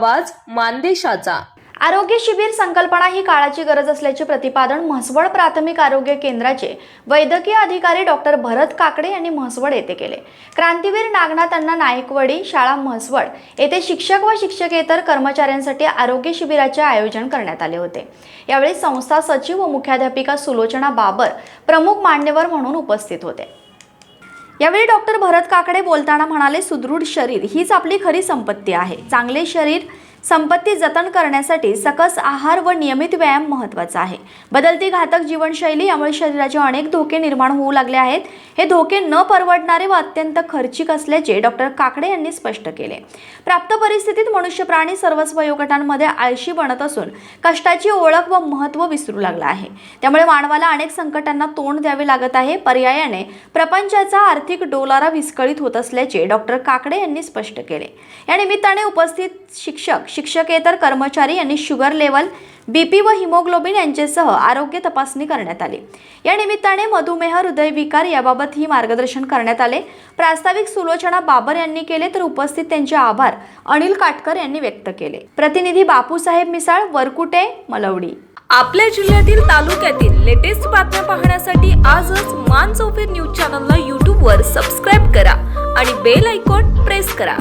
आवाज मानदेशाचा. आरोग्य शिबिर संकल्पना ही काळाची गरज असल्याचे प्रतिपादन म्हसवड प्राथमिक आरोग्य केंद्राचे वैद्यकीय अधिकारी डॉक्टर भरत काकडे यांनी म्हसवड येथे केले. क्रांतीवीर नागनाथांना अण्णा नायकवडी शाळा म्हसवड येथे शिक्षक व शिक्षकेतर कर्मचाऱ्यांसाठी आरोग्य शिबिराचे आयोजन करण्यात आले होते. यावेळी संस्था सचिव व मुख्याध्यापिका सुलोचना बाबर प्रमुख मान्यवर म्हणून उपस्थित होते. यावेळी डॉक्टर भरत काकडे बोलताना म्हणाले सुदृढ शरीर हीच आपली खरी संपत्ती आहे. चांगले शरीर संपत्ती जतन करण्यासाठी सकस आहार व नियमित व्यायाम महत्त्वाचा आहे. बदलती घातक जीवनशैली यामुळे शरीराचे अनेक धोके निर्माण होऊ लागले आहेत. हे धोके न परवडणारे व अत्यंत खर्चिक असल्याचे डॉक्टर काकडे यांनी स्पष्ट केले. प्राप्त परिस्थितीत मनुष्य प्राणी सर्वच वयोगटांमध्ये आळशी बनत असून कष्टाची ओळख व महत्त्व विसरू लागला आहे. त्यामुळे मानवाला अनेक संकटांना तोंड द्यावे लागत आहे. पर्यायाने प्रपंचाचा आर्थिक डोलारा विस्कळीत होत असल्याचे डॉक्टर काकडे यांनी स्पष्ट केले. या निमित्ताने उपस्थित शिक्षक शिक्षकेतर कर्मचारी यांनी शुगर लेवल बीपी व हिमोग्लोबिन यांच्यासह आरोग्य तपासणी करण्यात आली. या निमित्ताने मधुमेह हृदयविकार याबाबत ही मार्गदर्शन करण्यात आले. प्रास्ताविक सुलोचना बाबर यांनी केले तर उपस्थित त्यांचे आभार अनिल काटकर यांनी व्यक्त केले. प्रतिनिधी बापूसाहेब मिसाळ वरकुटे मलवडी. आपल्या जिल्ह्यातील तालुक्यातील लेटेस्ट बातम्या पाहण्यासाठी आजच मान चौफेर न्यूज चॅनलला यूट्यूबवर सबस्क्राईब करा आणि बेल आयकॉन प्रेस करा.